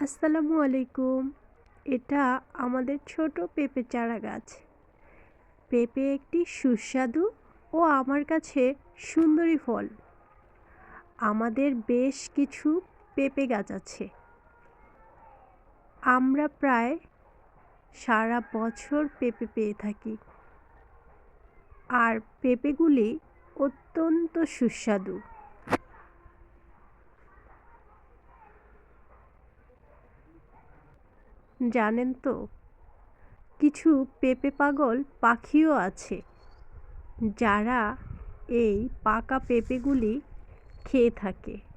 আসসালামু আলাইকুম। এটা আমাদের ছোট পেঁপে চারা গাছ। পেঁপে একটি সুস্বাদু ও আমার কাছে সুন্দরী ফল। আমাদের বেশ কিছু পেঁপে গাছ আছে। আমরা প্রায় সারা বছর পেঁপে পেয়ে থাকি। আর পেঁপেগুলি অত্যন্ত সুস্বাদু। জানেন তো? কিছু পেঁপে পাগল পাখিও আছে। যারা এই পাকা পেঁপেগুলি খেয়ে থাকে।